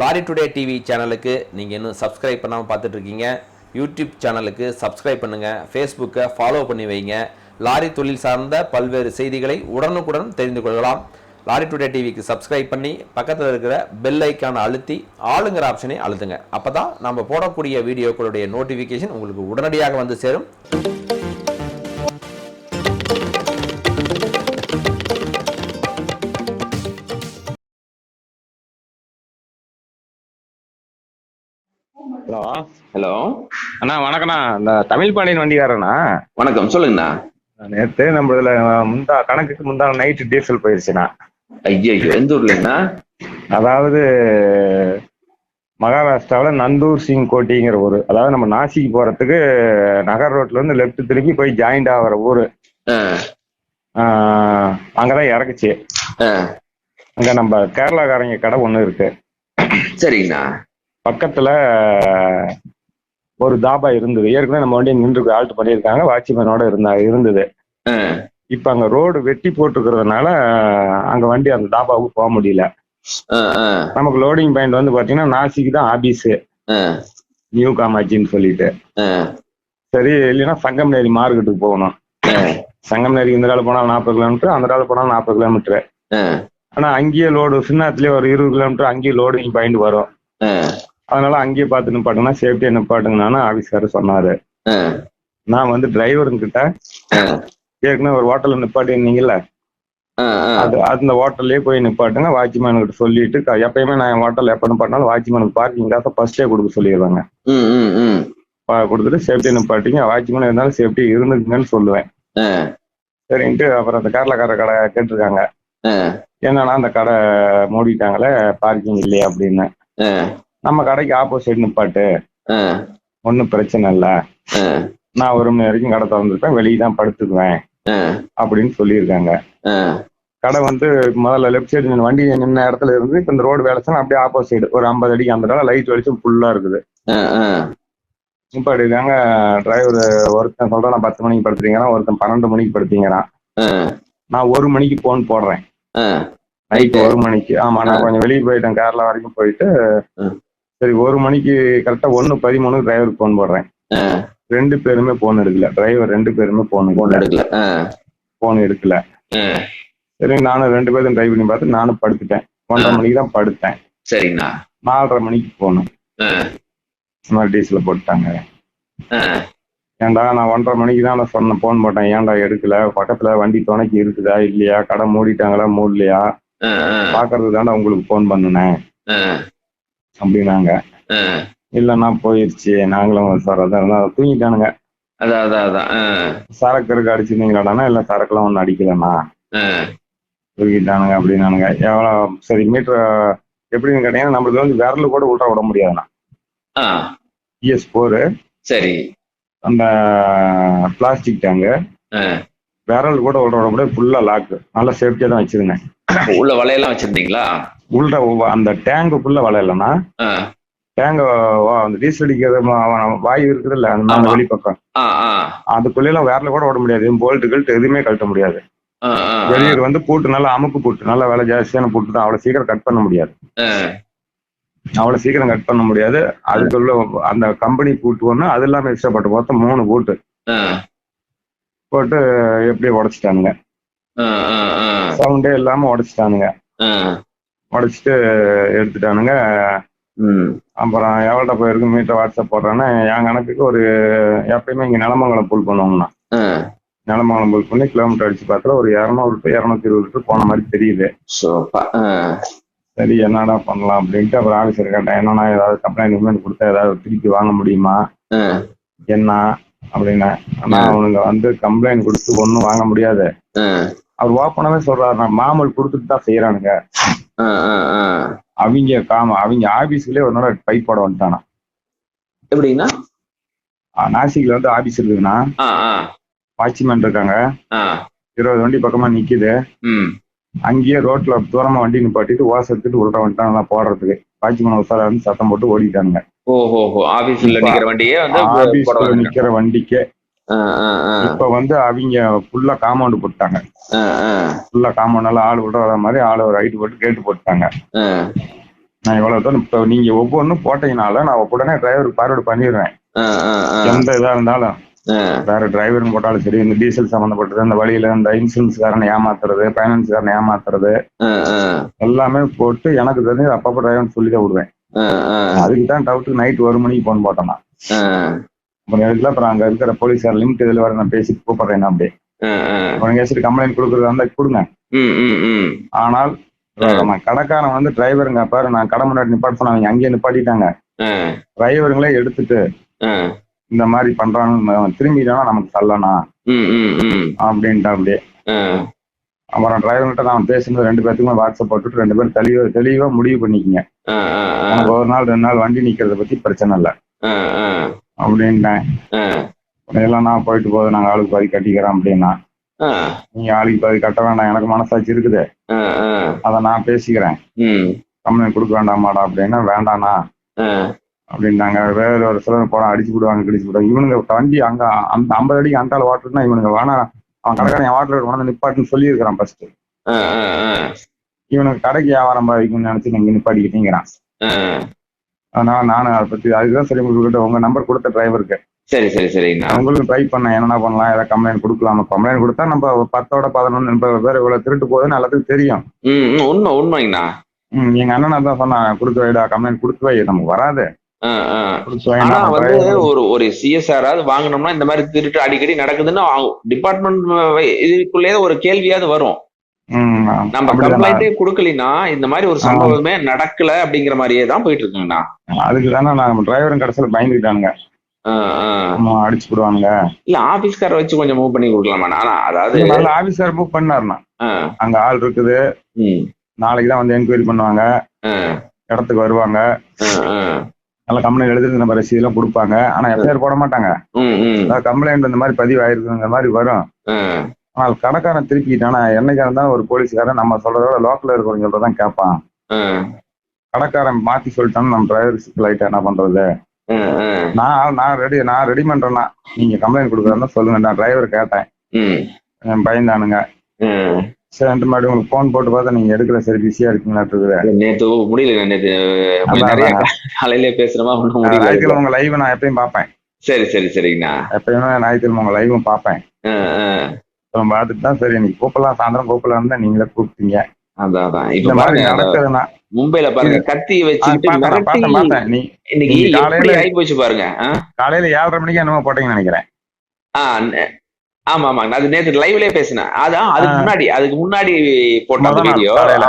Lorry today TV சேனலுக்கு நீங்கள் இன்னும் சப்ஸ்கிரைப் பண்ணாமல் பார்த்துட்டு இருக்கீங்க யூடியூப் சேனலுக்கு சப்ஸ்கிரைப் பண்ணுங்கள் ஃபேஸ்புக்கை ஃபாலோ பண்ணி வைங்க. லாரி தொழில் சார்ந்த பல்வேறு செய்திகளை உடனுக்குடன் தெரிந்து கொள்ளலாம். லாரி டுடே டிவிக்கு சப்ஸ்கிரைப் பண்ணி பக்கத்தில் இருக்கிற பெல் ஐக்கானை அழுத்தி ஆளுங்கிற ஆப்ஷனை அழுத்துங்க. அப்போ தான் நம்ம போடக்கூடிய வீடியோக்களுடைய நோட்டிஃபிகேஷன் உங்களுக்கு உடனடியாக வந்து சேரும். ஹலோ. ஹலோ. அண்ணா வணக்கண்ணா இந்த தமிழ் பாண்டியன் வண்டிக்காரண்ணா வணக்கம். சொல்லுங்கண்ணா. நேற்று நம்ம இதுல முந்தா கணக்குக்கு முந்தா நைட்டு டீசல் போயிருச்சுண்ணா. ஐயோ எந்த ஊர்லங்கண்ணா அதாவது மகாராஷ்டிராவில் நந்தூர் சிங் கோட்டிங்கிற ஊர். அதாவது நம்ம நாசிக்கு போறதுக்கு நகர் ரோட்ல இருந்து லெஃப்ட் திரும்பி போய் ஜாயிண்ட் ஆகிற ஊர். அங்கதான் இறக்குச்சு அங்க நம்ம கேரளாக்காரங்க கடை ஒன்று இருக்கு. சரிங்கண்ணா. பக்கத்துல ஒரு தாபா இருந்தது. ஏற்கனவே நம்ம வண்டி நின்று ஆல்ட் பண்ணியிருக்காங்க. வாட்ச்மேனோட இருந்தா இருந்தது. இப்ப அங்க ரோடு வெட்டி போட்டுருக்கிறதுனால அங்க வண்டி அந்த தாபாவுக்கு போக முடியல. நமக்கு லோடிங் பாயிண்ட் வந்து பாத்தீங்கன்னா நாசிக்கு தான் ஆபீஸ். நியூ காமாட்சின்னு சொல்லிட்டு. சரி இல்லைன்னா சங்கம்நேரி மார்க்கெட்டுக்கு போகணும். சங்கம்நேரிக்கு இந்த காலம் போனால் நாற்பது கிலோமீட்டர் அந்த காலம் போனால் நாற்பது கிலோமீட்டர். ஆனா அங்கேயே லோடு சின்னத்துலேயே ஒரு இருபது கிலோமீட்டர் அங்கேயே லோடிங் பாயிண்ட் வரும். அதனால அங்கேயே பார்த்து நிப்பாட்டுங்கன்னா சேஃப்டியாக நிப்பாட்டுங்கன்னு ஆபீஸ்காரர் சொன்னாரு. நான் வந்து டிரைவருங்கிட்ட ஏற்கனவே ஒரு ஹோட்டலில் நிப்பாட்டிருந்தீங்கல்ல? அது அந்த ஹோட்டல்லே போய் நிப்பாட்டுங்க. வாட்ச்மேனுக்கிட்ட சொல்லிட்டு எப்பயுமே நான் ஹோட்டல் எப்போ நிப்பாட்டினாலும் வாட்ச்மேனுக்கு பார்க்கிங் காசை ஃபர்ஸ்டே கொடுக்க சொல்லிடுவாங்க கொடுத்துட்டு சேஃப்டி நிப்பாட்டிங்க. வாட்ச்மேன் இருந்தாலும் சேஃப்டி இருந்துக்குங்கன்னு சொல்லுவேன். சரின்ட்டு அப்புறம் அந்த கேரளாக்கார கடை கேட்டிருக்காங்க. என்னன்னா அந்த கடை மூடிட்டாங்களே பார்க்கிங் இல்லையா அப்படின்னு. நம்ம கடைக்கு ஆப்போசிட் நிப்பாட்டு. ஆ, ஒன்றும் பிரச்சனை இல்லை. நான் ஒரு மணி வரைக்கும் கடை திறந்துருப்பேன். வெளியே தான் படுத்துக்குவேன். அப்படின்னு சொல்லியிருக்காங்க. கடை வந்து முதல்ல லெஃப்ட் சைடு வண்டி நின்ன இடத்துல இருந்து இப்ப இந்த ரோடு வேலை அப்படியே ஆப்போசிட் ஒரு ஐம்பது அடிக்கு அந்த இடம் லைட் வெளிச்சம் ஃபுல்லா இருக்குது. இப்ப இருக்காங்க டிரைவர் ஒருத்தன் சொல்றான் நான் பத்து மணிக்கு படுத்துறீங்கன்னா ஒருத்தன் பன்னெண்டு மணிக்கு படுத்தீங்கிறான் நான் ஒரு மணிக்கு போன் போடுறேன். ஆ, நைட்டு ஒரு மணிக்கு. ஆமா நான் கொஞ்சம் வெளியே போயிட்டேன். கேரளா வரைக்கும் போயிட்டு. சரி ஒரு மணிக்கு கரெக்டா ஒன்னு பதிமூணு டிரைவர் போன் போடுறேன். ரெண்டு பேருமே போன் எடுக்கல. டிரைவர் ரெண்டு பேருமே போன் போன் எடுக்கல. போன் எடுக்கல. சரி நானும் ரெண்டு பேரும் டிரைவ் பண்ணி பார்த்து நானும் படுத்துட்டேன். ஒன்றரை மணிக்கு தான் படுத்தேன். சரிங்கண்ணா. நாலரை மணிக்கு இந்த மாதிரி டீசல் போட்டாங்க ஆ, ஏன்டா நான் ஒன்றரை மணிக்கு தான் நான் சொன்னேன் ஃபோன் போட்டேன். ஏன்டா எடுக்கல? பக்கத்துல வண்டி துணைக்கு இருக்குதா இல்லையா? கடை மூடிட்டாங்களா மூடலையா? பாக்குறதுக்கு தாண்டா உங்களுக்கு ஃபோன் பண்ணினேன். அப்படின்னாங்க. இல்லைன்னா போயிருச்சு நாங்களும் சார் அதான் தூங்கிட்டானுங்க. அதான் அதான் அதான் சரக்கு இருக்கு அடிச்சிருந்தீங்களாடானா இல்லை சரக்குலாம் ஒன்றும் அடிக்கலண்ணா தூக்கிட்டானுங்க அப்படின்னானுங்க. எவ்வளோ சரி மீட்டர் எப்படின்னு கேட்டீங்கன்னா நம்மளுக்கு வந்து விரல் கூட உள்ள விட முடியாதுண்ணா. இஎஸ் ஃபோரு சரி. அந்த பிளாஸ்டிக் டேங்கு விரல் கூட உள்ள விட முடியாது ஃபுல்லாக லாக்கு நல்லா சேஃப்டியாக தான் வச்சிருந்தேன். உள்ள வலையெல்லாம் வச்சிருந்தீங்களா? உள்ள அந்த டேங்குக்குள்ள வளையலன்னா டேங்க அந்த டீசல் அடிக்கிறது வாயு இருக்குது இல்ல அந்த. வெளிப்பக்கம் அதுக்குள்ள விரல கூட விட முடியாது. போல்ட்டு கில்ட்டு எதுவுமே கழட்ட முடியாது. வெளியூர் வந்து பூட்டு நல்லா அமுக்கு பூட்டு நல்லா விலை ஜாஸ்தியான பூட்டு தான் அவ்வளவு சீக்கிரம் கட் பண்ண முடியாது. அவ்வளவு சீக்கிரம் கட் பண்ண முடியாது. அதுக்குள்ள அந்த கம்பெனி பூட்டு ஒண்ணு அது இல்லாம எக்ஸ்ட்ரா போட்டு மொத்தம் மூணு பூட்டு. போட்டு எப்படியே உடைச்சிட்டானுங்க. சவுண்டே இல்லாம உடைச்சிட்டானுங்க. உடைச்சிட்டு எடுத்துட்டானுங்க. அப்புறம் எவ்வளோ போயிருக்கு மீட்டர் வாட்ஸ்அப் போடுறேன்னா என் கணக்குக்கு ஒரு எப்பயுமே இங்கே நிலமங்கலம் புல் பண்ணுவோம்னா. ஆ. நிலமங்கலம் புல் பண்ணி கிலோமீட்டர் அடிச்சு பார்த்தா ஒரு இரநூறு டு இரநூத்தி இருபது லிட்டர் போன மாதிரி தெரியுது. சரி என்னடா பண்ணலாம் அப்படின்ட்டு அப்புறம் ஆஃபீஸர் கேட்டேன் என்னன்னா ஏதாவது கம்ப்ளைண்ட் கம்ப்ளைண்ட் கொடுத்தா ஏதாவது திருப்பி வாங்க முடியுமா? என்ன? அப்படின்னு. ஆனா அவனுங்க வந்து கம்ப்ளைண்ட் கொடுத்து ஒன்றும் வாங்க முடியாது. அவர் ஓப்பனாவே சொல்றாரு நான் மாமல் கொடுத்துட்டு தான் செய்யறானுங்க. அவங்க காம அவங்க ஆபீஸ்க்குள்ளே ஒரு நாள் பைப் போட வந்துட்டானா. எப்படிங்கண்ணா நாசிக்ல வந்து ஆபீஸ் ஆ, வாட்ச்மேன் இருக்காங்க. இருபது வண்டி பக்கமா நிக்குது. அங்கேயே ரோட்ல தூரமா வண்டி நிப்பாட்டிட்டு ஓசை எடுத்துட்டு உள்ள வந்துட்டாங்க போடுறதுக்கு. வாட்ச்மேன் உசார வந்து சத்தம் போட்டு ஓடிட்டானுங்க. ஓஹோ ஆபீஸ்ல நிக்கிற வண்டியே வந்து ஆபீஸ்ல. நிக்கிற வண்டிக்கே இப்ப வந்து அவங்க ஃபுல்லா காம்பவுண்ட் போட்டாங்க ஃபுல்லா காம்பவுண்ட் ஆள் விடுற மாதிரி ஆள் ஒரு ஹைட் போட்டு கேட்டு போட்டாங்க நான் இவ்வளவு தூரம் இப்போ நீங்க ஒவ்வொன்றும் போட்டீங்கனால நான் உடனே டிரைவருக்கு ஃபார்வர்டு பண்ணிடுவேன் எந்த இதா இருந்தாலும். வேற டிரைவர்னு போட்டாலும் சரி இந்த டீசல் சம்மந்தப்பட்டது இந்த வழியில இந்த இன்சூரன்ஸ்காரனை ஏமாத்துறது ஃபைனான்ஸ்காரனை ஏமாத்துறது. எல்லாமே போட்டு எனக்கு தெரிஞ்சு அப்பப்போ டிரைவர் சொல்லி தான் விடுவேன். அதுக்கு தான் டவுட்டு நைட் ஒரு மணிக்கு போன் ஆ, அப்புறம் அப்புறம் அங்க இருக்கிற போலீஸார் லிமிட் இதுல வர நான் பேசி கூப்பிடுறேன் அப்படியே. அவங்க ஏசிட்டு கம்ப்ளைண்ட் கொடுக்குறதா இருந்தா கொடுங்க. ஆனால் நம்ம கடைக்காரன் வந்து டிரைவருங்க பாரு நான் கடை முன்னாடி நிப்பாட்ட சொன்னாங்க அங்கேயே நிப்பாட்டிட்டாங்க. டிரைவருங்களே எடுத்துட்டு. இந்த மாதிரி பண்றாங்க திரும்பிட்டானா நமக்கு ம். அப்படின்ட்டு அப்படியே. அப்புறம் டிரைவர்கிட்ட நான் பேசுனது ரெண்டு பேத்துக்குமே வாட்ஸ்அப் போட்டுட்டு ரெண்டு பேரும் தெளிவா தெளிவா முடிவு பண்ணிக்கங்க. ஒரு நாள் ரெண்டு நாள் வண்டி நிக்கிறத பத்தி பிரச்சனை இல்லை. அப்படின்ட்டேன். எல்லாம் நான் போயிட்டு போகுது நாங்க ஆளுக்கு பாதி கட்டிக்கிறோம் அப்படின்னா. நீங்க ஆளுக்கு பாதி கட்ட வேண்டாம் எனக்கு மனசாட்சி இருக்குது. அதை நான் பேசிக்கிறேன். கம்ப்ளைண்ட் கொடுக்க வேண்டாமாடா அப்படின்னா வேண்டாண்ணா. ஆ. அப்படின்னாங்க. வேற ஒரு சிலர் போனா அடிச்சு விடுவாங்க கிடிச்சு விடுவாங்க இவனுங்க வண்டி அங்க அந்த ஐம்பது அடிக்கு அந்தால வாட்டர்னா இவனுங்க வேணா அவன் கடைக்காரன் என் வாட்டர் கொண்டு வந்து நிப்பாட்டுன்னு சொல்லியிருக்கிறான் ஃபர்ஸ்ட். இவனுக்கு கடைக்கு வியாபாரம் பாதிக்கும்னு நினைச்சு நீங்க நிப்பாட்டிக்கிட்டீங்கிறான். அதனால நானும் அதை பத்தி அதுதான் சரி உங்களுக்கு உங்க நம்பர் கொடுத்த டிரைவருக்கு சரி சரி சரிங்கண்ணா உங்களுக்கு ட்ரை பண்ணேன் என்னென்ன பண்ணலாம் ஏதாவது கம்ப்ளைண்ட் கொடுக்கலாமா? கம்ப்ளைண்ட் கொடுத்தா நம்ம பத்தோட பதினொன்று பேர் இவ்வளவு திருட்டு போகுதுன்னு எல்லாத்துக்கும் தெரியும். உண்மை உண்மைங்கண்ணா எங்க அண்ணன் தான் சொன்னான் கொடுத்து வைடா கம்ப்ளைண்ட் கொடுத்து வை நமக்கு வராது. ஆனா நான் வந்து ஒரு ஒரு சிஎஸ்ஆராவது வாங்கணும்னா இந்த மாதிரி திருட்டு அடிக்கடி நடக்குதுன்னு டிபார்ட்மெண்ட் இதுக்குள்ளேயே ஒரு கேள்வியாவது வரும். நம்ம கம்ப்ளைண்டே கொடுக்கலினா இந்த மாதிரி ஒரு சம்பவமே நடக்கல அப்படிங்கிற மாதிரியே தான் போயிட்டு இருக்குங்கண்ணா அதுக்கு தானே நான் டிரைவரும் கடைசியில் பயந்துக்கிட்டானுங்க. அடிச்சு விடுவானுங்க இல்ல ஆபீஸ்கார வச்சு கொஞ்சம் மூவ் பண்ணி கொடுக்கலாமா ஆனா அதாவது நல்ல ஆபீசர் புக் பண்ணாருண்ணா. அங்க ஆள் இருக்குது. நாளைக்கு தான் வந்து என்கொயரி பண்ணுவாங்க. இடத்துக்கு வருவாங்க. நல்ல கம்ப்ளைண்ட் எழுதி நம்ம ரசீதெல்லாம் கொடுப்பாங்க. ஆனா எஃப்ஐஆர் போட மாட்டாங்க. கம்ப்ளைண்ட் இந்த மாதிரி பதிவு ஆயிருக்குங்கிற மாதிரி வரும். ஆனால் கடைக்காரன் திருப்பிட்டானா என்னைக்கா இருந்தாலும் ஒரு போலீஸ்காரன் நம்ம சொல்றதோட லோக்கல்ல இருக்கிறவங்க சொல்றதான் கேட்பான். கடைக்காரன் மாத்தி சொல்லிட்டான்னு நம்ம டிரைவர் சிக்கல் என்ன பண்றது. நான் நான் ரெடி நான் ரெடி பண்றேன்னா நீங்க கம்ப்ளைண்ட் கொடுக்குறதா சொல்லுங்க நான் டிரைவர் கேட்டேன். பயந்தானுங்க. சரி மாதிரி உங்களுக்கு ஃபோன் போட்டு பார்த்தா நீங்க எடுக்கிற சரி பிஸியா இருக்கீங்களாட்டு இருக்குது நேத்து முடியல நேத்து. நிறைய. காலையிலே பேசுறமா முடியல. ஞாயிற்றுக்கிழமை உங்க லைவ் நான் எப்பயும் பார்ப்பேன். சரி சரி சரிங்கண்ணா. எப்பயுமே ஞாயிற்றுக்கிழமை உங்க லைவும் பார்ப்பேன். அப்புறம் பார்த்துட்டு தான் சரி. இன்னைக்கு கூப்பிடலாம் சாயந்தரம் கூப்பிடலாம் தான் நீங்களே கூப்பிட்டீங்க. அதான் அதான். இந்த இப்ப மாதிரி நடக்குதுன்னா மும்பைல பாருங்க கத்தி நீ இன்னைக்கு காலையில- ஆகி போச்சு பாருங்க? காலையில ஏழரை மணிக்கு என்னமோ போட்டீங்கன்னு நினைக்கிறேன். ஆமா ஆமா. அது நேத்து லைவ்லயே பேசினேன். அதான் அதுக்கு. முன்னாடி அதுக்கு முன்னாடி போட்ட வீடியோ காலையில.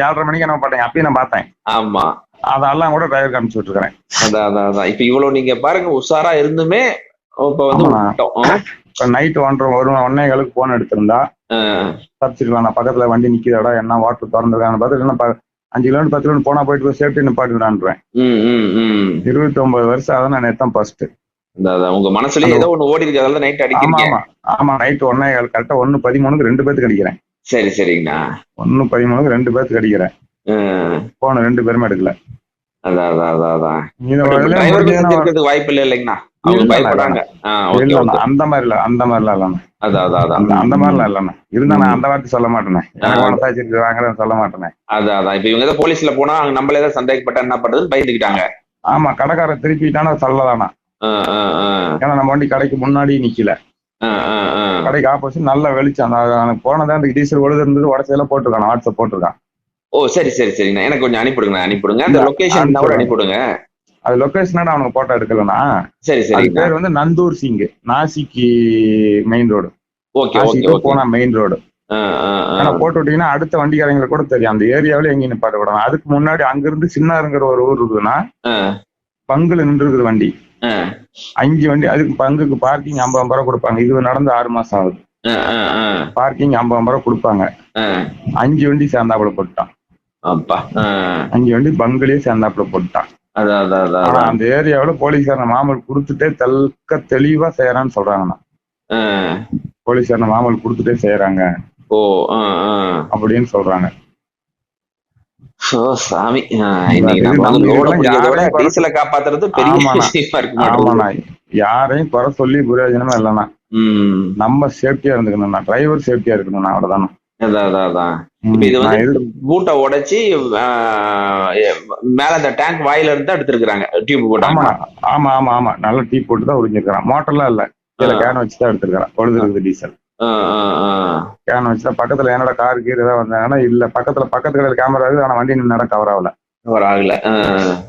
ஏழரை மணிக்கு என்னமோ போட்டேன் அப்பயும் நான் பார்த்தேன் ஆமா. அதெல்லாம் கூட டிரைவர் அனுப்பிச்சு விட்டுருக்கிறேன். அதான் அதான் அதான். இப்ப இவ்வளவு நீங்க பாருங்க உஷாரா இருந்துமே இப்ப வந்து ஆமா. விட்டோம். ஆ? இப்போ நைட் ஒன்றரை ஒரு ஒன்னே காலுக்கு போன் எடுத்திருந்தா தப்பிச்சிருக்கலாம் நான் பக்கத்துல வண்டி நிக்கிறதா என்ன வாட்டர் திறந்துருக்கான்னு பார்த்து இல்லைன்னா அஞ்சு கிலோமீட்டர் பத்து கிலோமீட்டர் போனா போயிட்டு சேஃப்டி நிப்பாட்டுறான்றேன். இருபத்தி ஒன்பது வருஷம் அதான் நான் நேத்தான் ஃபர்ஸ்ட். உங்க மனசுலயே ஏதோ ஒண்ணு ஓடி இருக்கு அதனால நைட் அடிக்கிறீங்க ஆமா ஆமா நைட் ஒன்னே கால் கரெக்டா ஒன்னு பதிமூணுக்கு ரெண்டு பேத்துக்கு அடிக்கிறேன் சரி சரிங்கண்ணா ஒன்னு பதிமூணுக்கு ரெண்டு பேத்துக்கு அடிக்கிறேன் போன ரெண்டு பேருமே எடுக்கல அதான் அதான் அதான் வாய்ப்பு இல்லை இல்லைங்கண்ணா அவங்க இல்ல. அந்த மாதிரி இல்ல அந்த மாதிரிலாம் இல்லண்ணா அதான் அதான் அந்த அந்த மாதிரிலாம் இல்லண்ணா இருந்தா நான். அந்த வார்த்தை சொல்ல மாட்டேனே. மனசாட்சி சொல்ல மாட்டேனே அதான் அதான். இப்ப இவங்க போலீஸ்ல போனா அங்க நம்மளே ஏதாவது சந்தேகப்பட்டா என்ன பண்றதுன்னு பயந்துக்கிட்டாங்க. ஆமா கடைக்காரன் திருப்பிட்டானா ஆ. ஏன்னா நம்ம வண்டி கடைக்கு முன்னாடி நிக்கல. கடைக்கு ஆப்போசிட் நல்ல வெளிச்சம். அந்த போனதான் அந்த டீசல் ஒழுது இருந்தது உடச்செல்லாம் போட்டிருக்கான் வாட்ஸ்அப் போட்டிருக்கான். ஓ சரி சரி சரிண்ணா. எனக்கு கொஞ்சம் அனுப்பிடுங்க அனுப்பிடுங்க அந்த லொகேஷன் கூட அனுப்பிடுங்க அது லொகேஷனோட அவனுக்கு போட்டோ எடுக்கலனா சரி சரிங்கண்ணா பேர் வந்து நந்தூர் சிங் நாசிக்கு மெயின் ரோடு போனா மெயின் ரோடு. ஆனா போட்டு விட்டீங்கன்னா அடுத்த வண்டிக்காரங்களுக்கு கூட தெரியும். அந்த ஏரியாவில எங்கேயும் நிப்பாட்ட விடணும் அதுக்கு முன்னாடி அங்கிருந்து சின்னாருங்கிற ஒரு ஊர் இருக்குதுன்னா ஆ, பங்குல நின்று இருக்குது வண்டி அஞ்சு வண்டி அதுக்கு பங்குக்கு பார்க்கிங் ஐம்பது ஐம்பது ரூபா கொடுப்பாங்க. இது நடந்து ஆறு மாசம் ஆகுது. பார்க்கிங் ஐம்பது ஐம்பது ரூபா கொடுப்பாங்க. அஞ்சு வண்டி சேர்ந்தாப்புல போட்டான். அஞ்சு வண்டி பங்குலயே சேர்ந்தாப்புல போட்டான் ஆனா. அந்த ஏரியாவுல போலீஸ்காரன் மாமல் கொடுத்துட்டே தெல்க தெளிவா செய்யறான்னு சொல்றாங்கண்ணா. போலீஸ்காரன் மாமல் கொடுத்துட்டே செய்யறாங்க. ஓ. அப்படின்னு சொல்றாங்க. சாமி. டீசலை காப்பாத்துறது பெரிய யாரையும் குறை சொல்லி பிரயோஜனமே இல்லைண்ணா. நம்ம சேஃப்டியா இருந்துக்கணும்ண்ணா. டிரைவர் சேஃப்டியா இருக்கணும்ண்ணா அவ்வளவுதாண்ணா. இது வந்து பூட்டை உடைச்சி மேல அந்த டேங்க் வாயில இருந்து எடுத்திருக்கிறாங்க. டியூப் ஆமா போட்டாங்க ஆமா ஆமா ஆமா. நல்ல டீ போட்டு தான் உறிஞ்சிருக்கிறான். மோட்டர்லாம் இல்ல. ஆ. கேன் வச்சு தான் எடுத்துருக்கான் பொழுது டீசல். கேன் வச்சு தான் பக்கத்துல என்னோட கார் கீர் ஏதாவது வந்தாங்கன்னா இல்ல. பக்கத்துல பக்கத்து கடையில் கேமரா இருக்குது. ஆனா வண்டி நின்ன இடம் கவர் ஆகல. ஒரு ஆகல.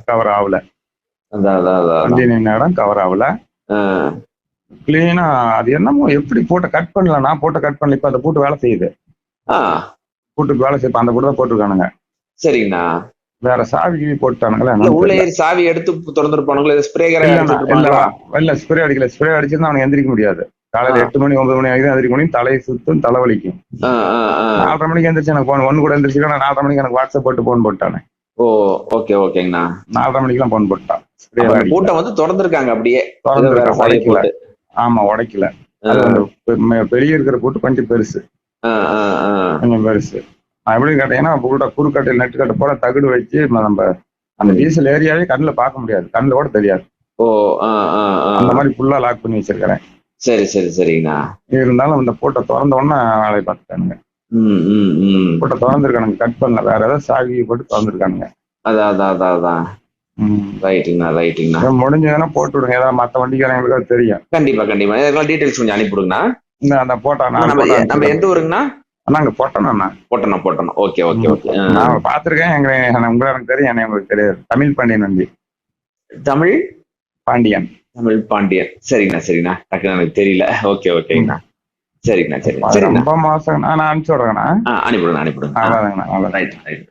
கவர் ஆகல. வண்டி நின்ன இடம் கவர் ஆகல. கிளீனா அது என்னமோ எப்படி போட்டு கட் பண்ணல? நான் போட்டு கட் பண்ணல. இப்ப அந்த பூட்டு வேலை செய்யுது. ஆஹ், பூட்டுக்கு வேலை செய்ய அந்த பூட்டு தான் போட்டிருக்கானுங்க. சரிங்கண்ணா. வேற சாவி கீவி போட்டுட்டானுங்களா இல்ல உள்ள ஏறி சாவி எடுத்து திறந்துருப்பானுங்களா? ஸ்ப்ரே இல்ல ஸ்ப்ரே அடிக்கல. ஸ்ப்ரே அடிச்சிருந்தா அவனுக்கு எந்திரிக்க முடியாது. காலையில. எட்டு மணி ஒன்பது மணி வரைக்கும் எந்திரிக்க முடியும். தலையை சுத்தும் தலைவலிக்கும். நாலரை மணிக்கு எந்திரிச்சு எனக்கு போன் ஒன்னு கூட எந்திரிச்சு நாலரை மணிக்கு எனக்கு வாட்ஸ்அப் போட்டு போன் போட்டானே. ஓ ஓகே ஓகேங்கண்ணா நாலரை மணிக்கெல்லாம் போன் போட்டான். பூட்டை வந்து திறந்திருக்காங்க அப்படியே. சாவியை உடைக்கல. ஆமா உடைக்கல. பெரிய இருக்கிற பூட்டு கொஞ்சம் பெருசு. கொஞ்சம் பெருசு நான் எப்படி கேட்டீங்கன்னா பூட்டை குறுக்கட்டை நெட்டுக்கட்டை போட தகுடு வச்சு நம்ம அந்த டீசல் ஏரியாவே கண்ணில் பார்க்க முடியாது. கண்ணில் கூட தெரியாது. ஓ. அந்த மாதிரி ஃபுல்லா லாக் பண்ணி வச்சிருக்கிறேன். சரி சரி சரிங்கண்ணா. இருந்தாலும் இந்த பூட்டை திறந்த உடனே வேலையை பார்த்துட்டானுங்க. ம் ம் ம். பூட்டை திறந்துருக்கானுங்க. கட் பண்ணல. வேற ஏதாவது சாவி போட்டு திறந்துருக்கானுங்க. அதான் அதான் அதான் அதான் ரைட்டுங்கண்ணா ரைட்டுங்கண்ணா முடிஞ்சதுன்னா போட்டு விடுங்க. ஏதாவது மற்ற வண்டிக்காரங்களுக்கு தெரியும். கண்டிப்பா கண்டிப்பா. இதெல்லாம் டீடைல்ஸ் கொஞ்சம் அனுப்பிவிடுங்கண்ணா அந்த போட்டா நான் நம்ம எந்த ஊருங்கண்ணா? நாங்க போட்டோம் நான் போட்டணும் போட்டணும் ஓகே ஓகே ஓகே. நான் பார்த்திருக்கேன். எங்க உங்களை எனக்கு தெரியும். என்னை உங்களுக்கு தெரியாது. தமிழ் பாண்டியன் வண்டி தமிழ்? பாண்டியன். தமிழ் பாண்டியன். சரிங்கண்ணா சரிங்கண்ணா. டக்குன்னு எனக்கு தெரியல. ஓகே ஓகேங்கண்ணா. சரிங்கண்ணா சரிங்கண்ணா. ரொம்ப மோசம். நான் அனுப்பிச்சு விடுறேங்கண்ணா. அனுப்பிவிடுங்க அனுப்பிவிடுங்க. Right right